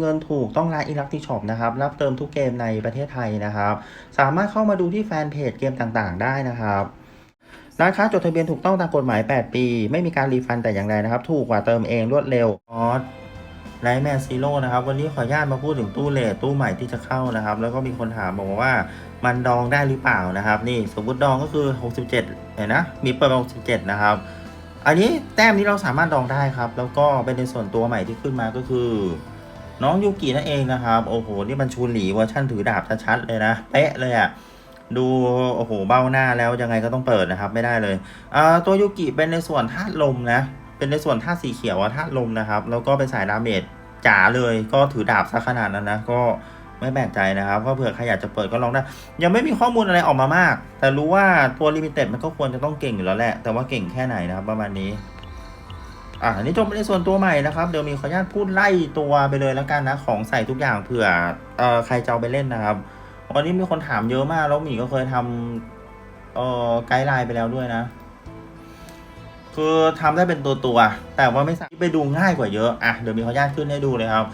เงินถูกต้องร้านอิลักติช็อปนะครับ รับเติมทุกเกมในประเทศไทยนะครับ สามารถเข้ามาดูที่แฟนเพจเกมต่างๆ ได้นะครับร้านค้าจดทะเบียนถูกต้องตามกฎหมาย 8 ปี ไม่มีการรีฟันแต่อย่างใดนะครับ ถูกกว่าเติมเองรวดเร็วออสไลท์แมนซีโร่นะครับ วันนี้ขออนุญาตมาพูดถึงตู้เลทตู้ใหม่ที่จะเข้านะครับ แล้วก็มีคนถามบอกว่ามันดองได้หรือเปล่านะครับ นี่สมมติดองก็คือ 67เห็นนะ มีเปิดมา67 นะครับ อันนี้แต้มนี้เราสามารถดองได้ครับ แล้วก็เป็นในส่วนตัวใหม่ที่ขึ้นมาก็คือ น้องยูกินั่นเองนะครับโอ้โหนี่มันชูหลีเวอร์ชั่นถือดาบชัดๆเลยนะเป๊ะเลยอะดูโอ้โหเบ้าหน้าแล้วยังไงก็ต้องเปิดนะครับไม่ได้เลยอ่าตัวยูกิเป็นในส่วนธาตุลมนะเป็นในส่วนธาตุสีเขียวธาตุลมนะครับ แล้วก็เป็นสายดาเมจจ๋าเลยก็ถือดาบซะขนาดนั้นนะก็ไม่แปลกใจนะครับก็เผื่อใครอยากจะเปิดก็ลองได้ ยังไม่มีข้อมูลอะไรออกมามาก แต่รู้ว่าตัวลิมิเต็ดมันก็ควรจะต้องเก่งอยู่แล้วแหละ แต่ว่าเก่งแค่ไหนนะครับประมาณนี้ อ่าอันนี้จบในส่วนตัวใหม่นะครับ เดี๋ยวมีขออนุญาตพูดไล่ตัวไปเลยแล้วกันนะ ของใส่ทุกอย่างเผื่อเอ่อใครจะเอาไปเล่นนะครับวันนี้มีคนถามเยอะมาก แล้วหมีก็เคยทำเอ่อไกด์ไลน์ไปแล้วด้วยนะ คือทำได้เป็นตัวตัว แต่ว่าไม่สามารถไปดูง่ายกว่าเยอะอะเดี๋ยวมีขออนุญาตขึ้นให้ดูเลยครับ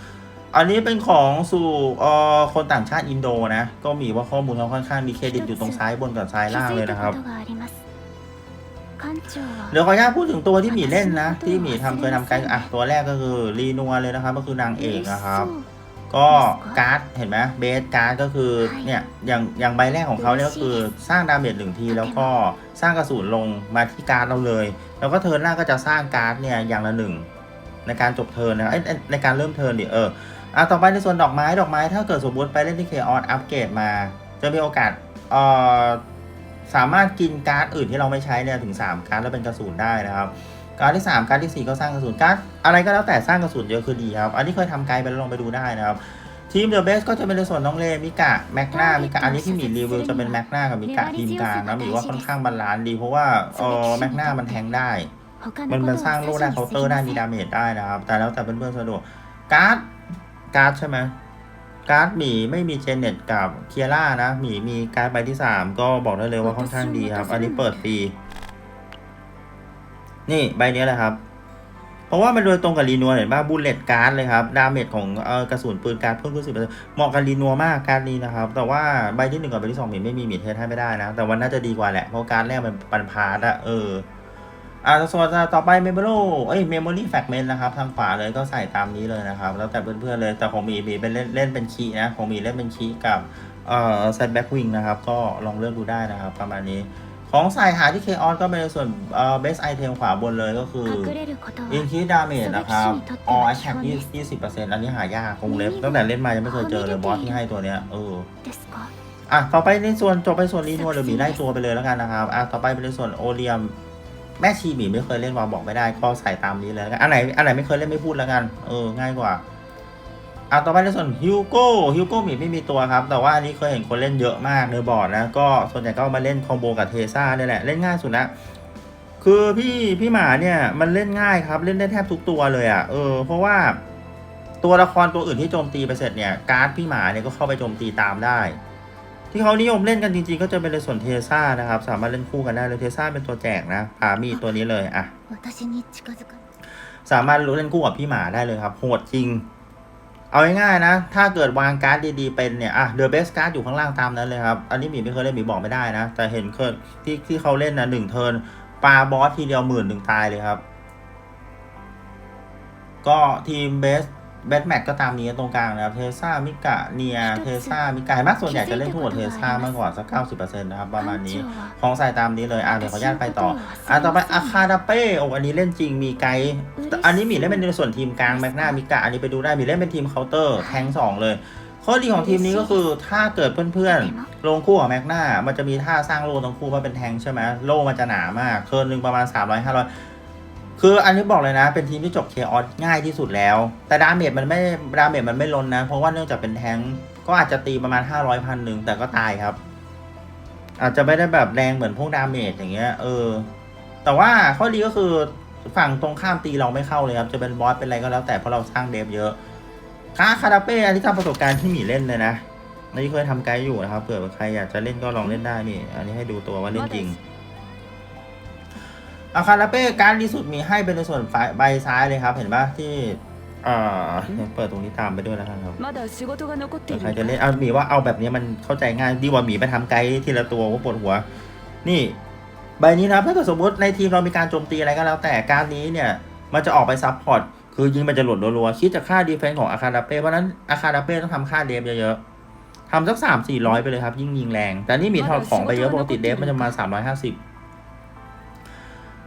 อันนี้เป็นของสู่เอ่อคนต่างชาติอินโดนะ ก็มีว่าข้อมูลเขาค่อนข้างมีเครดิตอยู่ตรงซ้ายบนกับซ้ายล่างเลยนะครับ เดี๋ยวขออนุญาตพูดถึงตัวที่หมีเล่นนะ ที่หมีทำเคยทำกด์อะตัวแรกก็คือรีนัวเลยนะครับ ก็คือนางเอกนะครับ ก็การ์ดเห็นไหมเบสการ์ดก็คือเนี่ยอย่างอย่างใบแรกของเขาเนี่ยก็คือสร้างดาเมจหนึ่งที แล้วก็สร้างกระสุนลงมาที่การ์ดเราเลย แล้วก็เทิร์นหน้าก็จะสร้างการ์ดเนี่ยอย่างละหนึ่งในการจบเทิร์นนะในการเริ่มเทิร์นดิเอออะต่อไปในส่วนดอกไม้ดอกไม้ถ้าเกิดสมมติไปเล่นที่เคออนอัปเกรดมา จะมีโอกาสเอ่อ สามารถกินการ์ดอื่นที่เราไม่ใช้เนี่ยถึง 3 การ์ดแล้วเป็นกระสุนได้นะครับ การดที่ 3 การดที่ 4 ก็สร้างกระสุนการ์ดอะไรก็แล้วแต่สร้างกระสุนเยอะคือดีครับ อันนี้เคยทำไกด์ไปแล้วลองไปดูได้นะครับทีมเดอะเบสก็จะเป็นในส่วนน้องเลมิกะแมกนามิกะอันนี้ที่หมีรีวิวจะเป็นแมกนากับมิกะทีมกลางนะหมีว่าค่อนข้างบาลานซ์ดี เพราะว่าเออแมกนามันแทงได้ มันมันสร้างโล่ได้เคาน์เตอร์ได้มีดาเมจได้นะครับ แต่แล้วแต่เพื่อนๆสะดวกการ์ดการ์ดใช่ไหม การ์ดหมีไม่มีเจเน็ตกับเคียร่านะหมีมีการ์ดใบที่ 3 ก็บอกได้เลยว่าค่อนข้างดีครับ อันนี้เปิดฟรีนี่ใบนี้แหละครับ เพราะว่ามันโดยตรงกับรีนัวเห็นป่ะบูลเลตการ์ดเลยครับ ดาเมจของเอ่อกระสุนปืนการ์ดเพิ่มขึ้นสิบเปอร์เซ็นต์เหมาะกับรีนัวมากการ์ดนี้นะครับ แต่ว่าใบที่หนึ่งกับใบที่สองหมีไม่มีหมีเทสให้ไม่ได้นะ แต่วันน่าจะดีกว่าแหละเพราะการ์ดแรกมันปันพาร์ตอะเออ อ่าส่วนต่อไปเมมโมรเอ้ยเมมโมรี่แฟกเมนต์นะครับ ทางขวาเลยก็ใส่ตามนี้เลยนะครับ แล้วแต่เพื่อนๆเลย แต่ของมีมีเป็นเล่นเล่นเป็นคีนะของมีเล่นเป็นคีกับเอ่อเซตแบ็กวิงนะครับ ก็ลองเลือกดูได้นะครับ ประมาณนี้ ของใส่หาที่เคออนก็เป็นส่วนเอ่อเบสไอเทมขวาบนเลยก็คืออินคีดาเมจนะครับออแอคยี่สิบเปอร์เซ็นต์อันนี้หายากคงเล็บตั้งแต่เล่นมายังไม่เคยเจอเลยบอสที่ให้ตัวเนี้ยเอออะต่อไปในส่วนจบไปส่วนรีนัวเดี๋ยวมีไล่ตัวไปเลยแล้วกันนะครับอะต่อไปเป็นในส่วนโอเลียม แม่ชีหมีไม่เคยเล่นวาบอกไม่ได้ก็ใส่ตามนี้เลยแล้วกันอันไหนอันไหนไม่เคยเล่นไม่พูดแล้วกัน เออง่ายกว่าเอะต่อไปในส่วนฮิวโก้ฮิวโก้หมีไม่มีตัวครับ แต่ว่าอันนี้เคยเห็นคนเล่นเยอะมากในบอร์ดนะก็ส่วนใหญ่ก็มาเล่นคอมโบกับเทซ่าเนี่ยแหละเล่นง่ายสุดนะคือพี่พี่หมาเนี่ยมันเล่นง่ายครับเล่นได้แทบทุกตัวเลยอะเออเพราะว่าตัวละครตัวอื่นที่โจมตีไปเสร็จเนี่ยการ์ดพี่หมาเนี่ยก็เข้าไปโจมตีตามได้ ที่เขานิยมเล่นกันจริงๆ ก็จะเป็นในส่วนเทซ่านะครับ สามารถเล่นคู่กันได้เลยเทซ่าเป็นตัวแจกนะพามีตัวนี้เลยอะสามารถรู้เล่นคู่กับพี่หมาได้เลยครับโหดจริง เอาง่ายๆนะ ถ้าเกิดวางการ์ดดีๆเป็นเนี่ยอะเดอะเบสการ์ดอยู่ข้างล่างตามนั้นเลยครับ อันนี้หมีไม่เคยเล่นหมีบอกไม่ได้นะ แต่เห็นเคยที่ที่เขาเล่นนะหนึ่งเทิร์นปาบอสทีเดียวหมื่นหนึ่งตายเลยครับ ก็ทีมเบส เบสแมทก็ตามนี้ตรงกลางนะครับเทซ่ามิกะเนียเทซ่ามิกะเห็นไหมส่วนใหญ่จะเล่นทั้งหมดเทซ่ามากกว่าสักเก้าสิบเปอร์เซ็นต์นะครับประมาณนี้ของใส่ตามนี้เลยอะเดี๋ยวขออนุญาตไปต่ออะต่อไปอาคาดาเป้โอ้อันนี้เล่นจริงมีไกด์อันนี้มีเล่นเป็นในส่วนทีมกลางแมกนามิกะอันนี้ไปดูได้มีเล่นเป็นทีมเคาน์เตอร์แทงสองเลยข้อดีของทีมนี้ก็คือถ้าเกิดเพื่อนๆ ลงคู่กับแมกนามันจะมีท่าสร้างโล่ทั้งคู่มาเป็นแทงใช่ไหมโล่มันจะหนามากเทิร์นหนึ่งประมาณ 300 500 คืออันนี้บอกเลยนะ เป็นทีมที่จบเคออสง่ายที่สุดแล้ว แต่ดาเมจมันไม่ดาเมจมันไม่ล้นนะ เพราะว่าเนื่องจากเป็นแทงก็อาจจะตีประมาณ 500พันหนึ่งแต่ก็ตายครับ อาจจะไม่ได้แบบแรงเหมือนพวกดาเมจอย่างเงี้ยเออ แต่ว่าข้อดีก็คือฝั่งตรงข้ามตีเราไม่เข้าเลยครับ จะเป็นบอสเป็นอะไรก็แล้วแต่เพราะเราสร้างเดฟเยอะคาคาราเป้อันนี้ทำประสบการณ์ที่หมีเล่นเลยนะนนี้เคยทำไกด์อยู่นะครับเผื่อใครอยากจะเล่นก็ลองเล่นได้นี่ อันนี้ให้ดูตัวว่าเล่นจริง อาคาราเป้การดีสุดมีให้เป็นในส่วนฝ่ใบซ้ายเลยครับ เห็นปะที่อ่เปิดตรงนี้ตามไปด้วยแล้วครับใครจะเล่นเอาหมีว่าเอาแบบนี้มันเข้าใจง่ายดีกว่าหมีไปทำไกด์ทีละตัวก็ปวดหัว นี่ ใบนี้นะถ้าเกิดสมมติในทีมเรามีการโจมตีอะไรก็แล้ว แต่การนี้เนี่ยมันจะออกไปซับพอร์ตคือยิงมันจะหลุดรัวๆคิดจากค่าดีเฟนส์ของอาคาราเป้เพราะนั้นอาคาราเป้ต้องทำค่าเดฟเยอะๆทำสักสามสี่ร้อยไปเลยครับยิ่งยิงแรง แต่นี่มีทอดของไปเยอะปกติเดฟมันจะมาสามร้อยห้าสิบ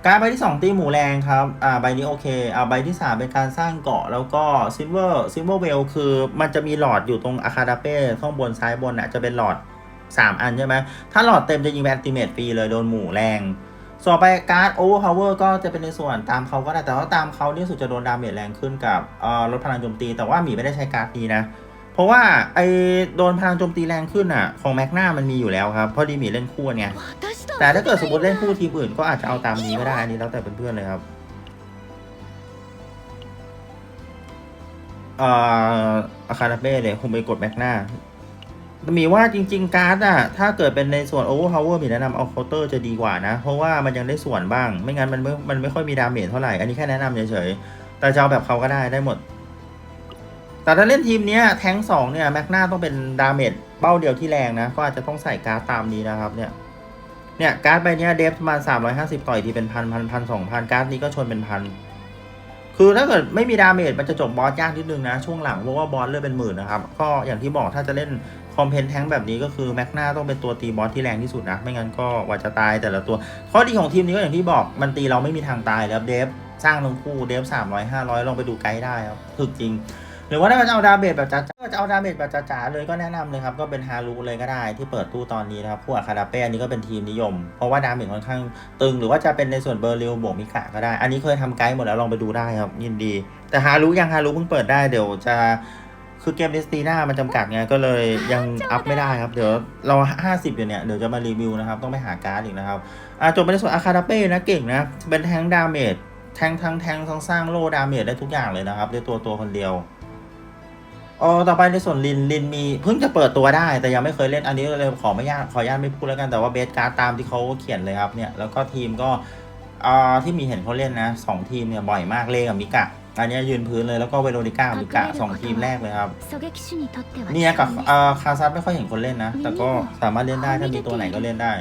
การใบที่สองตีหมูแรงครับ อ่า ใบนี้โอเค อ่า ใบที่สามเป็นการสร้างเกาะ แล้วก็ซิลเวอร์ซิลเวอร์เวลคือมันจะมีหลอดอยู่ตรงอาคาดาเป้ข้างบนซ้ายบนอะจะเป็นหลอดสามอันใช่ไหม ถ้าหลอดเต็มจะยิงแอนติเมตฟรีเลยโดนหมูแรงส่วนไปการ์ดโอเวอร์พาวเวอร์ก็จะเป็นในส่วนตามเขาก็ได้ แต่ว่าตามเขานี่สุดจะโดนดาเมจแรงขึ้นกับเอ่อลดพลังโจมตี แต่ว่าหมีไม่ได้ใช้การ์ดนี้นะ เพราะว่าไอ้โดนพลังโจมตีแรงขึ้นอะ ของแมกหน้ามันมีอยู่แล้วครับ เพราะดีมีเล่นคู่ไง แต่ถ้าเกิดสมมติเล่นคู่ทีมอื่นก็อาจจะเอาตามนี้ก็ได้ อันนี้แล้วแต่เพื่อนๆเลยครับอ่าอาคาราเบ้เลยคงไปกดแมกหน้ามีว่าจริง ๆ การ์ดอะถ้าเกิดเป็นในส่วนโอเวอร์พาวเวอร์มีแนะนำเอาเคาน์เตอร์จะดีกว่านะ เพราะว่ามันยังได้ส่วนบ้าง ไม่งั้นมันไม่มันไม่ค่อยมีดาเมจเท่าไหร่ อันนี้แค่แนะนำเฉยๆ แต่จะเอาแบบเขาก็ได้ได้หมด แต่ถ้าเล่นทีมนี้แทงสองเนี่ยแม็กนาต้องเป็นดาเมจเป้าเดียวที่แรงนะ ก็อาจจะต้องใส่การ์ดตามนี้นะครับเนี่ยเนี่ยการ์ดใบนี้เดฟประมาณ 350 ต่อยทีเป็นพันพันพันสองพันการ์ดนี้ก็ชนเป็นพันคือถ้าเกิดไม่มีดาเมจมันจะจบบอสยากนิดนึงนะ ช่วงหลังเพราะว่าบอสเลือดเป็นหมื่นนะครับ ก็อย่างที่บอกถ้าจะเล่นคอมเพนแทงแบบนี้ก็คือแม็กนาต้องเป็นตัวตีบอสที่แรงที่สุดนะ ไม่งั้นก็ว่าจะตายแต่ละตัว ข้อดีของทีมนี้ก็อย่างที่บอกมันตีเราไม่มีทางตายแล้วเดฟสร้างทั้งคู่เดฟ300 500ลองไปดูไกด์ได้ครับถึกจริง หรือว่าถ้าจะเอาดาเมจแบบจ๋าๆจะเอาดาเมจแบบจ๋าๆเลยก็แนะนำเลยครับ ก็เป็นฮารุเลยก็ได้ที่เปิดตู้ตอนนี้นะครับพวกอาคาดาเป้อันนี้ก็เป็นทีมนิยม เพราะว่าดาเมจค่อนข้างตึง หรือว่าจะเป็นในส่วนเบอร์ริวบวกมิกะก็ได้ อันนี้เคยทำไกด์หมดแล้วลองไปดูได้ครับ ยินดี แต่ฮารุยังฮารุเพิ่งเปิดได้เดี๋ยวจะคือเกมเดสตีน่ามันจำกัดไงก็เลยยังอัพไม่ได้ครับ เดี๋ยวเรา 50 อยู่เนี่ย เดี๋ยวจะมารีวิวนะครับ ต้องไปหาการ์ดอีกนะครับอะจบไปในส่วนอาคาดาเป้นะเก่งนะ เป็นแทงดาเมจแทงทั้งแทงทั้งสร้างโลดาเมจได้ทุกอย่างเลยนะครับด้วยตัวตัวคนเดียว อ๋อต่อไปในส่วนลินลินมีเพิ่งจะเปิดตัวได้ แต่ยังไม่เคยเล่นอันนี้เลยขอไม่ยากขออนุญาตไม่พูดแล้วกันแต่ว่าเบสการ์ดตามที่เขาเขียนเลยครับเนี่ยแล้วก็ทีมก็อ๋อที่มีเห็นเขาเล่นนะสองทีมเนี่ยบ่อยมากเล่กับมิกะอันนี้ยืนพื้นเลยแล้วก็เวโรนิก้ามิกะสองทีมแรกเลยครับเนี่ยกับอ๋อคาซัสไม่ค่อยเห็นคนเล่นนะ แต่ก็สามารถเล่นได้ถ้ามีตัวไหนก็เล่นได้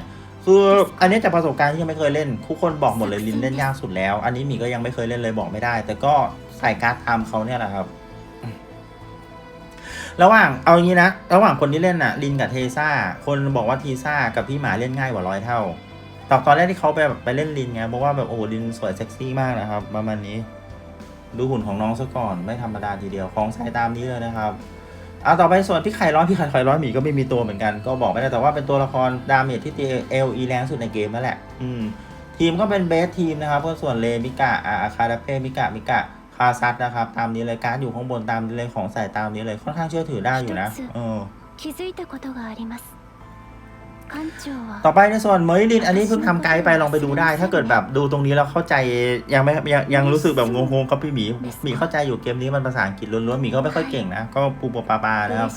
คืออันนี้จากประสบการณ์ที่ยังไม่เคยเล่นทุกคนบอกหมดเลยลินเล่นยากสุดแล้ว อันนี้มีก็ยังไม่เคยเล่นเลยบอกไม่ได้ แต่ก็ใส่การ์ดตามเขาเนี่ยแหละครับ ระหว่างเอางี้นะ ระหว่างคนที่เล่นน่ะลินกับเทซ่า คนบอกว่าทีซ่ากับพี่หมาเล่นง่ายกว่าร้อยเท่าตอนตอนแรกที่เขาไปแบบไปเล่นลินไงบอกว่าแบบโอ้ลินสวยเซ็กซี่มากนะครับ ประมาณนี้ ดูหุ่นของน้องซะก่อนไม่ธรรมดาทีเดียวของใส่ตามนี้เลยนะครับเอาต่อไปส่วนพี่ไข่ร้อยพี่ไข่ไข่ร้อยหมีก็ไม่มีตัวเหมือนกันก็บอกไม่ได้แต่ว่าเป็นตัวละครดาเมจที่ตีเอลีแรงสุดในเกมนั่นแหละ อืมทีมก็เป็นเบสทีมนะครับก็ส่วนเลมิกะอาอาคาดาเป้มิกะมิกะ คาซัตนะครับ ตามนี้เลยการ์ดอยู่ข้างบนตามนี้เลยของใส่ตามนี้เลยค่อนข้างเชื่อถือได้อยู่นะเออ 気づいたことがあります館長は ต่อไปในส่วนเมยลิน อันนี้เพิ่งทำไกด์ไปลองไปดูได้ ถ้าเกิดแบบดูตรงนี้แล้วเข้าใจยังไม่ยังยังรู้สึกแบบงงๆกับพี่หมีหมีเข้าใจอยู่เกมนี้มันภาษาอังกฤษล้วนๆหมีก็ไม่ค่อยเก่งนะ ก็ปูปปาปานะครับ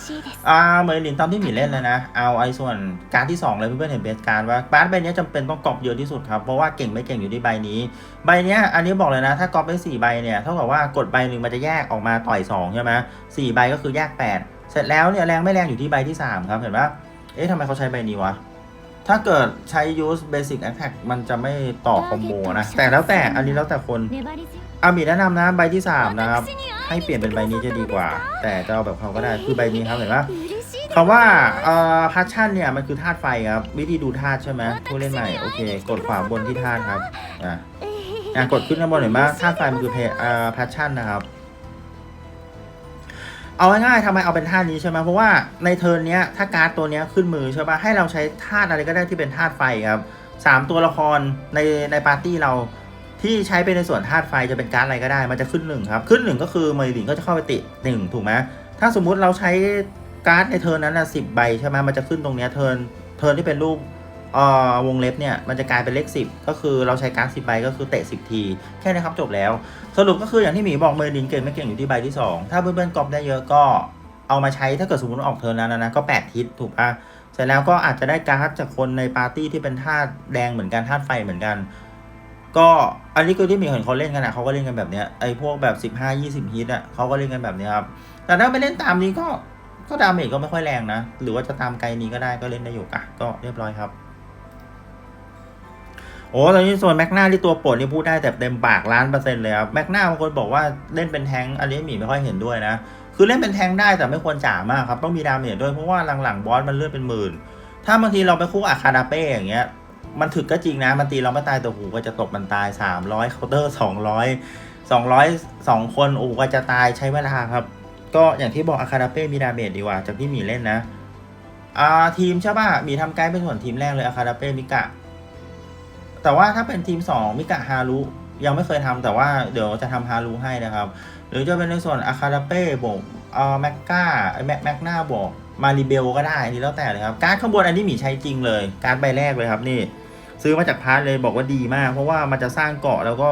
อ่าเมยลินตอนที่หมีเล่นแล้วนะ เอาไอ้ส่วนการที่ 2 เลยเพื่อนๆเห็นเบสการว่าการใบนี้จำเป็นต้องกรอบเยอะที่สุดครับเพราะว่าเก่งไม่เก่งอยู่ที่ใบนี้ ใบนี้อันนี้บอกเลยนะ ถ้ากรอบไปสี่ใบเนี่ยเท่ากับว่ากดใบหนึ่งมันจะแยกออกมาต่อย2ใช่ไหมสี่ใบก็คือแยก 8 เสร็จแล้วเนี่ยแรงไม่แรงอยู่ที่ใบที่3ครับเห็นปะ เอ๊ะทำไมเขาใช้ใบนี้วะ ถ้าเกิดใช้ use basic attack มันจะไม่ต่อคอมโบนะ แต่แล้วแต่อันนี้แล้วแต่คนอามีแนะนำนะใบที่ 3 นะครับ ให้เปลี่ยนเป็นใบนี้จะดีกว่า แต่จะเอาแบบเขาก็ได้คือใบนี้ครับเห็นปะคำว่าเอ่อพัชชั่นเนี่ยมันคือธาตุไฟครับ วิธีดูธาตุใช่ไหมผู้เล่นใหม่โอเค กดขวาบนที่ธาตุครับอ่าอะกดขึ้นข้างบนเห็นปะธาตุไฟมันคือเพเอ่อพัชชั่นนะครับ เอาง่ายๆทำไมเอาเป็นธาตุนี้ใช่ไหมเพราะว่าในเทิร์นเนี้ยถ้าการ์ดตัวเนี้ยขึ้นมือใช่ปะให้เราใช้ธาตุอะไรก็ได้ที่เป็นธาตุไฟครับสามตัวละครในในปาร์ตี้เราที่ใช้เป็นในส่วนธาตุไฟจะเป็นการ์ดอะไรก็ได้ มันจะขึ้นหนึ่งครับ ขึ้นหนึ่งก็คือเมย์ลินก็จะเข้าไปติหนึ่งถูกไหมถ้าสมมุติเราใช้การ์ดในเทิร์นนั้นนะสิบใบใช่ไหมมันจะขึ้นตรงเนี้ยเทิร์นเทิร์นที่เป็นรูป วงเล็บเนี่ยมันจะกลายเป็นเลขสิบก็คือเราใช้การ์ดสิบใบก็คือเตะสิบที แค่นี้ครับจบแล้ว สรุปก็คืออย่างที่หมีบอกเมย์ลินเก่งไม่เก่งอยู่ที่ใบที่ 2 ถ้าเพื่อนๆกรอบได้เยอะก็เอามาใช้ถ้าเกิดสมมติว่าออกเทิร์นนั้นนะนะก็ 8 ทิศถูกปะเสร็จแล้วก็อาจจะได้การ์ดจากคนในปาร์ตี้ที่เป็นธาตุแดงเหมือนกันธาตุไฟเหมือนกัน ก็อันนี้คือที่มีเห็นเขาเล่นกันอะเขาก็เล่นกันแบบเนี้ยไอ้พวกแบบสิบห้ายี่สิบฮิตอะเขาก็เล่นกันแบบเนี้ยครับแต่ถ้าไปเล่นตามนี้ก็ก็ดาเมจก็ไม่ค่อยแรงนะ หรือว่าจะตามไกลนี้ก็ได้ก็เล่นได้อยู่อะก็เรียบร้อยครับ โอ้ตอนนี้ส่วนแม็กนาที่ตัวโปรดนี่พูดได้แต่เต็มปากล้านเปอร์เซ็นต์เลยครับแม็กนาบางคนบอกว่าเล่นเป็นแทงอันนี้หมีไม่ค่อยเห็นด้วยนะ คือเล่นเป็นแทงได้แต่ไม่ควรจ่ามากครับ ต้องมีดาเมจด้วยเพราะว่าหลังๆบอสมันเลือดเป็นหมื่น ถ้าบางทีเราไปคู่อาคาดาเป้อย่างเงี้ย มันถึกก็จริงนะ มันตีเราไม่ตายแต่หูก็จะตกมันตาย 300เคาน์เตอร์ 200 200 2 คนโอ้ก็จะตายใช้เวลาครับ ก็อย่างที่บอกอาคาดาเป้มีดาเมจดีกว่าจากที่หมีเล่นนะอ่าทีมใช่ป่ะหมีทำไกด์เป็นส่วนทีมแรกเลยอาคาดาเป้มิกะ แต่ว่าถ้าเป็นทีม 2 มิกะฮารุยังไม่เคยทำแต่ว่าเดี๋ยวจะทำฮารุให้นะครับ หรือจะเป็นในส่วนอาคาดาเป้บวกเอ่อแมกกาแมกแมกนาบวกมาริเบลก็ได้อันนี่แล้วแต่เลยครับ การ์ดข้างบนอันนี้มีใช้จริงเลย การ์ดใบแรกเลยครับนี่ ซื้อมาจากพาร์ทเลยบอกว่าดีมาก เพราะว่ามันจะสร้างเกาะแล้วก็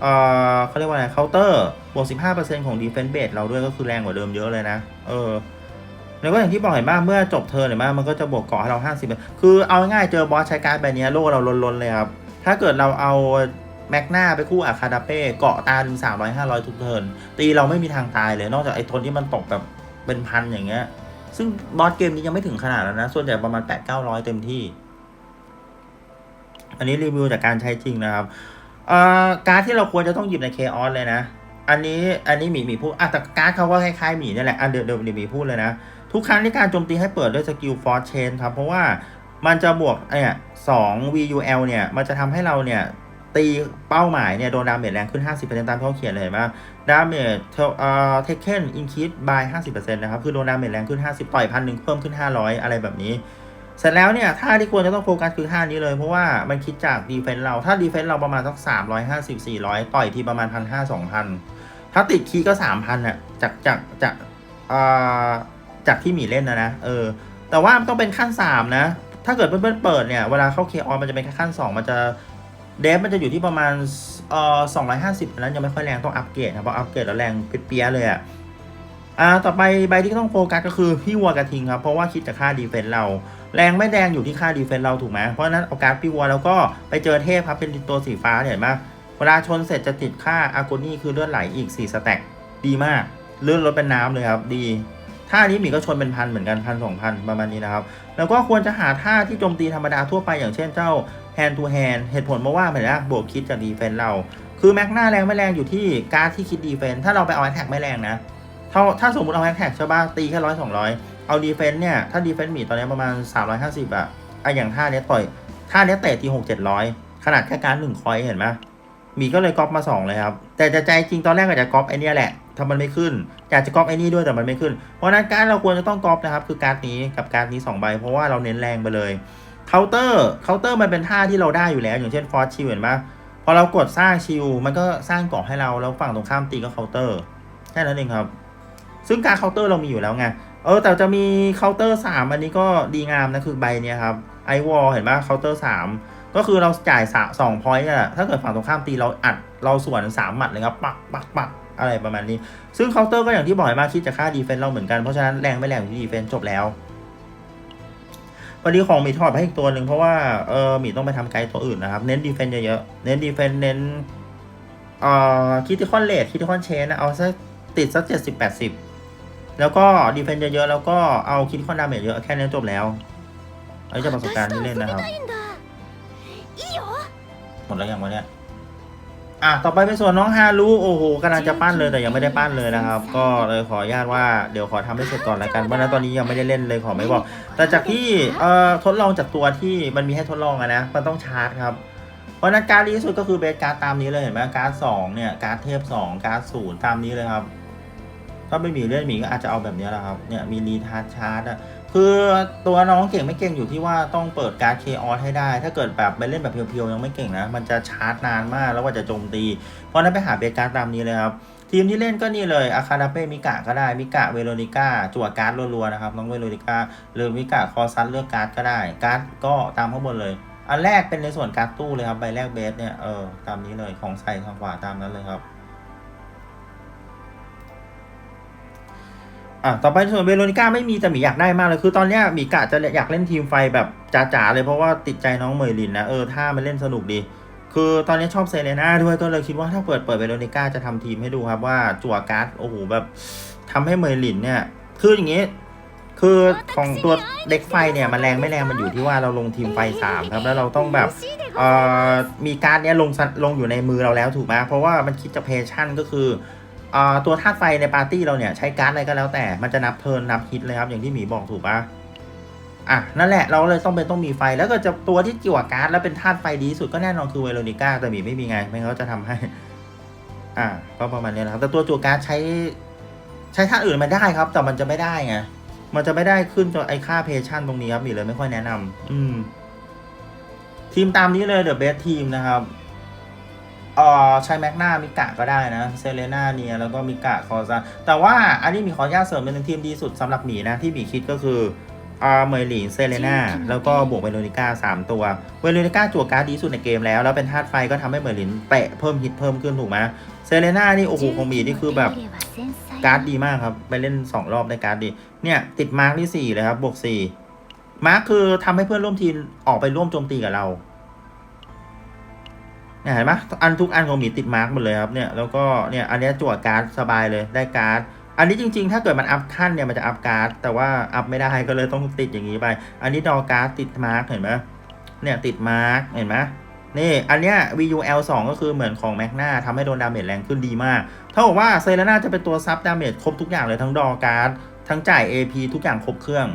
เออเขาเรียกว่าอะไรเคาน์เตอร์บวก 15%ของดีเฟน s ์เบสเราด้วยก็คือแรงกว่าเดิมเยอะเลยนะ เออ แล้วก็อย่างที่บอกเห็นป่ะเมื่อจบเทอร์นเห็นป่ะมันก็จะบวกเกาะให้เรา 50 คือเอาง่ายๆเจอบอสใช้การ์ดใบนี้โล่เราล้นๆเลยครับ ถ้าเกิดเราเอาแม็กนาไปคู่อาคาดาเป้เกาะตาถึง300 500ทุกเทิร์นตีเราไม่มีทางตายเลย นอกจากไอ้ทนที่มันตกแบบเป็นพันอย่างเงี้ย ซึ่งบอสเกมนี้ยังไม่ถึงขนาดนั้นนะ ส่วนใหญ่ประมาณ8 900เต็มที่ อันนี้รีวิวจากการใช้จริงนะครับการ์ดที่เราควรจะต้องหยิบในเคออสเลยนะ อันนี้อันนี้หมีหมีพูดอะแต่การ์ดเขาก็คล้ายๆหมีนี่แหละอะเดี๋ยวเดี๋ยวเดี๋ยวหมีพูดเลยนะ ทุกครั้งที่การโจมตีให้เปิดด้วยสกิลฟอร์เชนครับ เพราะว่ามันจะบวกเนี่ยสอง VUL เนี่ย มันจะทำให้เราเนี่ย ตีเป้าหมายเนี่ย โดนดาเมจแรงขึ้น 50%ตามที่เขาเขียนเลยเห็นไหมดาเมจเอ่อเทคเคนอินคิดบาย50%นะครับ คือโดนดาเมจแรงขึ้น 50 ต่อยพันหนึ่งเพิ่มขึ้น 500 อะไรแบบนี้ เสร็จแล้วเนี่ยท่าที่ควรจะต้องโฟกัสคือท่านี้เลย เพราะว่ามันคิดจากดีเฟนต์เรา ถ้าดีเฟนต์เราประมาณสัก350 400 ต่อยทีประมาณ1,500 2,000ถ้าติดคีย์ก็ 3,000อะจากจากจากอ่อ จากที่มีเล่นนะนะเออ แต่ว่ามันต้องเป็นขั้น 3 นะ ถ้าเกิดเพื่อนๆเปิดเนี่ย เวลาเข้าเคออนมันจะเป็นแค่ขั้น 2 มันจะเดฟมันจะอยู่ที่ประมาณเอ่อ250อันนั้นยังไม่ค่อยแรงต้องอัปเกรดนะเพราะอัปเกรดแล้วแรงเปี้ยเลยอะอ่าต่อไปใบที่ต้องโฟกัสก็คือพี่วัวกระทิงครับเพราะว่าคิดจากค่าดีเฟนต์เรา แรงไม่แดงอยู่ที่ค่าดีเฟนต์เราถูกไหมเพราะฉะนั้นเอาการ์ดพี่วัวแล้วก็ไปเจอเทพครับเป็นตัวสีฟ้าเห็นไหมเวลาชนเสร็จจะติดค่าอากูนี่คือเลือดไหลอีก4สแต็กดีมากเลื่อนรถเป็นน้ำเลยครับดี ท่านี้หมีก็ชนเป็นพันเหมือนกันพันสองพันประมาณนี้นะครับ แล้วก็ควรจะหาท่าที่โจมตีธรรมดาทั่วไปอย่างเช่นเจ้า hand to hand เหตุผลเพราะว่าเหมือนนะบวกคิดจากดีเฟนต์เรา คือแม็กหน้าแรงไม่แรงอยู่ที่การที่คิดดีเฟนต์ถ้าเราไปเอาแอทแท็กไม่แรงนะถ้าถ้าสมมติเอาแอคแท็กใช่ป่ะตีแค่ร้อยสองร้อยเอาดีเฟนต์เนี่ยถ้าดีเฟนต์มีตอนนี้ประมาณ 350อะไอะอย่างท่าเนี้ยต่อยท่าเนี้ยเตะทีหกเจ็ดร้อยขนาดแค่การหนึ่งคอยเห็นไหม มีก็เลยก๊อปมาสองเลยครับ แต่จะใจจริงตอนแรกก็จะก๊อปไอเนี้ยแหละถ้ามันไม่ขึ้นอยากจะก๊อปไอนี่ด้วยแต่มันไม่ขึ้น เพราะนั้นการเราควรจะต้องก๊อปนะครับ คือการ์ดนี้กับการ์ดนี้สองใบเพราะว่าเราเน้นแรงไปเลยเคาน์เตอร์เคาน์เตอร์มันเป็นท่าที่เราได้อยู่แล้ว อย่างเช่นฟอร์ชิลเห็นไหมพอเรากดสร้างชิลมันก็สร้างเกาะให้เราแล้วฝั่งตรงข้ามตีก็เคาน์เตอร์แค่นั้นเองครับ ซึ่งการเคาน์เตอร์เรามีอยู่แล้วไงเออแต่จะมีเคาน์เตอร์สามอันนี้ก็ดีงามนะคือใบเนี้ยครับไอวอลเห็นไหมเคาน์เตอร์สาม ก็คือเราจ่ายสองพอยต์อะถ้าเกิดฝั่งตรงข้ามตีเราอัดเราสวนสามหมัดเลยครับปักปักปักอะไรประมาณนี้ ซึ่งเคาน์เตอร์ก็อย่างที่บอกมาคิดจะฆ่าดีเฟนต์เราเหมือนกัน เพราะฉะนั้นแรงไม่แรงที่ดีเฟนต์จบแล้ววันนี้ของมีทอดไปอีกตัวหนึ่งเพราะว่าเออมีต้องไปทำไกด์ตัวอื่นนะครับ เน้นดีเฟนต์เยอะๆเน้นดีเฟนต์เน้นเอ่อคิดที่คอนเลทคิดที่คอนเชนนะเอาสักติดสักเจ็ดสิบแปดสิบแล้วก็ดีเฟนต์เยอะๆแล้วก็เอาคิดที่คอนดาเมจเยอะแค่นี้จบแล้วอันนี้จะประสบการณ์ที่เล่นนะครับ หมดแล้วยังวะเนี่ยอะต่อไปเป็นส่วนน้องฮารุโอ้โหกำลังจะปั้นเลยแต่ยังไม่ได้ปั้นเลยนะครับ ก็เลยขออนุญาตว่าเดี๋ยวขอทำให้เสร็จก่อนละกันเพราะฉะนั้นตอนนี้ยังไม่ได้เล่นเลยขอไม่บอก แต่จากที่เอ่อทดลองจากตัวที่มันมีให้ทดลองอะนะมันต้องชาร์จครับเพราะฉะนั้นการดดีที่สุดก็คือเบสการ์ดตามนี้เลยเห็นไหมการ์ดสองเนี่ยการ์ดเทพสองการ์ดศูนย์ตามนี้เลยครับ ถ้าไม่มีเลื่อนหมีก็อาจจะเอาแบบนี้แหละครับ เนี่ยมีรีทาร์ชาร์จอะคือตัวน้องเก่งไม่เก่งอยู่ที่ว่าต้องเปิดการ์ดเคออสให้ได้ ถ้าเกิดแบบไปเล่นแบบเพียวๆยังไม่เก่งนะ มันจะชาร์จนานมากแล้วว่าจะโจมตี เพราะนั้นไปหาเบการ์ดตามนี้เลยครับ ทีมที่เล่นก็นี่เลยอาคาดาเป้มิกะก็ได้มิกะเวโรนิก้าจั่วการ์ดรัวๆนะครับน้องเวโรนิก้าหรือมิกะคอซัสเลือกการ์ดก็ได้ การ์ดก็ตามข้างบนเลย อันแรกเป็นในส่วนการ์ดตู้เลยครับใบแรกเบสเนี่ยเออตามนี้เลยของใส่ทางขวาตามนั้นเลยครับ อะต่อไปส่วนเวโรนิก้าไม่มีแต่หมีอยากได้มากเลย คือตอนเนี้ยหมีกะจะอยากเล่นทีมไฟแบบจ๋าๆเลยเพราะว่าติดใจน้องเมยลินนะเออถ้ามันเล่นสนุกดี คือตอนนี้ชอบเซเลน่าด้วยก็เลยคิดว่าถ้าเปิดเปิดเวโรนิก้าจะทำทีมให้ดูครับว่าจั่วการ์ดโอ้โหแบบทำให้เมอร์ลินเนี่ยคืออย่างนี้ คือของตัวเด็กไฟเนี่ยมันแรงไม่แรงมันอยู่ที่ว่าเราลงทีมไฟสามครับแล้วเราต้องแบบเอ่อมีการ์ดเนี้ยลงสัลงอยู่ในมือเราแล้วถูกไหมเพราะว่ามันคิดจากเพชั่นก็คือ ตัวธาตุไฟในปาร์ตี้เราเนี่ยใช้การ์ดอะไรก็แล้วแต่มันจะนับเทิร์นนับฮิตเลยครับ อย่างที่หมีบอกถูกปะอะนั่นแหละเราเลยต้องเป็นต้องมีไฟแล้วก็จะตัวที่จั่ยวการ์ดแล้วเป็นธาตุไฟดีสุดก็แน่นอนคือเวโรนิก้าแต่หมีไม่มีไงไม่งั้นเขาจะทำให้ อะก็ประมาณนี้นะครับแต่ตัวจั่วการ์ดใช้ ใช้ธาตุอื่นมันได้ครับ แต่มันจะไม่ได้ไงมันจะไม่ได้ขึ้นตัวไอ้ค่าเพชั่นตรงนี้ครับหมีเลยไม่ค่อยแนะนำอืม ทีมตามนี้เลยเดอะเบสทีมนะครับ เอ่อใช้แมกนามิกะก็ได้นะ เซเลนาเนียแล้วก็มิกะคอซาแต่ว่าอันนี้มีขออนุญาตเสริมเป็นทีมดีสุดสำหรับหมีนะ ที่หมีคิดก็คืออ่าเมยหลีนเซเลนาแล้วก็บวกเวโรนิก้าสามตัว เวโรนิก้าจั่วการ์ดดีสุดในเกมแล้ว แล้วเป็นธาตุไฟก็ทำให้เมยหลินเตะเพิ่มฮิตเพิ่มขึ้นถูกไหมเซเลนานี่โอ้โหของหมีนี่คือแบบการ์ดดีมากครับ ไปเล่น 2 รอบได้การ์ดดี เนี่ย ติดมาร์กที่4เลยครับบวก4มาร์กคือทำให้เพื่อนร่วมทีมออกไปร่วมโจมตีกับเรา เนี่ยเห็นไหมอันทุกอันของหมีติดมาร์กหมดเลยครับเนี่ยแล้วก็เนี่ยอันนี้จั่วการ์ดสบายเลยได้การ์ดอันนี้จริงๆ ถ้าเกิดมันอัพขั้นเนี่ยมันจะอัพการ์ดแต่ว่าอัพไม่ได้ก็เลยต้องติดอย่างนี้ไป อันนี้ดอการ์ดติดมาร์กเห็นไหมเนี่ยติดมาร์กเห็นไหมนี่อันเนี้ย VUL 2ก็คือเหมือนของแมกนาทำให้โดนดาเมจแรงขึ้นดีมาก เท่ากับว่าเซเลน่าจะเป็นตัวซับดาเมจครบทุกอย่างเลยทั้งดอการ์ดทั้งจ่าย AP ทุกอย่างครบเครื่อง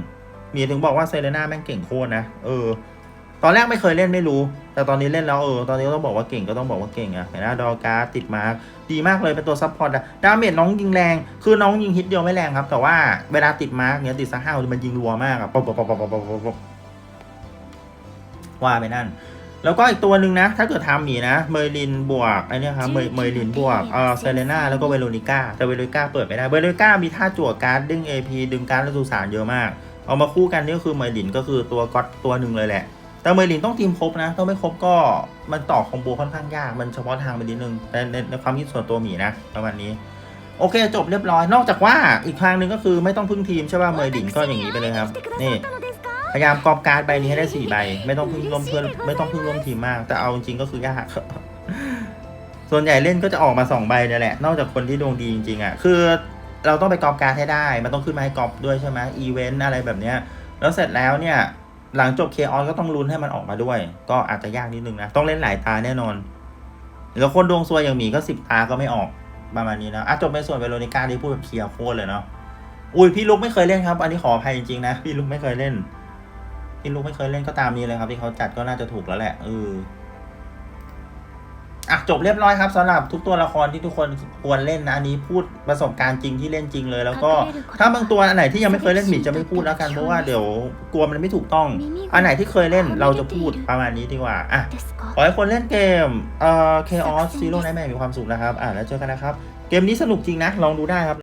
มีถึงบอกว่าเซเลน่าแม่งเก่งโคตรนะเออ ตอนแรกไม่เคยเล่นไม่รู้ แต่ตอนนี้เล่นแล้วเออ ตอนนี้ก็ต้องบอกว่าเก่งก็ต้องบอกว่าเก่งอะเห็นไหมดอการ์ดติดมาร์กดีมากเลยเป็นตัวซับพอร์ตอะดาเมจน้องยิงแรง คือน้องยิงฮิตเดียวไม่แรงครับ แต่ว่าเวลาติดมาร์กเนี้ยติดสักห้ามันยิงรัวมากอะป๊อปป๊อปป๊อปป๊อปป๊อปป๊อปป๊อปว่าไปนั่น แล้วก็อีกตัวหนึ่งนะ ถ้าเกิดทำหมีนะ เมยลินบวกไอ้เนี่ยครับ เมยเมยลินบวกเออเซเลนาแล้วก็เวโรนิก้า แต่เวโรนิก้าเปิดไม่ได้ เวโรนิก้ามีท่าจั่วการ์ดดึง AP ดึงการ์ดและสุสานเยอะมาก เอามาคู่กันนี่ก็คือเมยลินก็คือตัวก๊อตตัวหนึ่งเลยแหละ แต่เมยลินต้องทีมครบนะ ต้องไม่ครบก็มันต่อคอมโบค่อนข้างยาก มันเฉพาะทางไปนิดนึงในในในความคิดส่วนตัวหมีนะประมาณนี้ โอเคจบเรียบร้อย นอกจากว่าอีกทางหนึ่งก็คือไม่ต้องพึ่งทีมใช่ป่ะเมยลินก็อย่างนี้ไปเลยครับ นี่พยายามกรอบการ์ดใบนี้ให้ได้สี่ใบ ไม่ต้องพึ่งร่วมเพื่อนไม่ต้องพึ่งร่วมทีมมาก แต่เอาจริงก็คือยากส่วนใหญ่เล่นก็จะออกมาสองใบนี่แหละ นอกจากคนที่ดวงดีจริงๆอะคือเราต้องไปกรอบการ์ดให้ได้ มันต้องขึ้นมาให้กรอบด้วยใช่ไหมอีเวนต์อะไรแบบเนี้ยแล้วเสร็จแล้วเนี่ย หลังจบเคออก็ต้องลุ้นให้มันออกมาด้วย ก็อาจจะยากนิดนึงนะ ต้องเล่นหลายตาแน่นอน แล้วคนดวงซวยอย่างหมีก็สิบตาก็ไม่ออกประมาณนี้นะอะจบไปส่วนเวโรนิก้าที่พูดแบบเคลียร์โคตรเลยเนาะอุ้ยพี่ลุกไม่เคยเล่นครับ อันนี้ขออภัยจริงๆนะ พี่ลุกไม่เคยเล่น พี่ลุกไม่เคยเล่นก็ตามนี้เลยครับ ที่เขาจัดก็น่าจะถูกแล้วแหละเออ อะจบเรียบร้อยครับสำหรับทุกตัวละครที่ทุกคนควรเล่นนะอันนี้พูดประสบการณ์จริงที่เล่นจริงเลย แล้วก็ถ้าบางตัวอันไหนที่ยังไม่เคยเล่นหมีจะไม่พูดแล้วกันเพราะว่าเดี๋ยวกลัวมันไม่ถูกต้อง อันไหนที่เคยเล่นเราจะพูดประมาณนี้ดีกว่าอะขอให้คนเล่นเกมเอ่อ Chaos Zero Nightmare มีความสุขนะครับอะแล้วเจอกันนะครับ เกมนี้สนุกจริงนะลองดูได้ครับ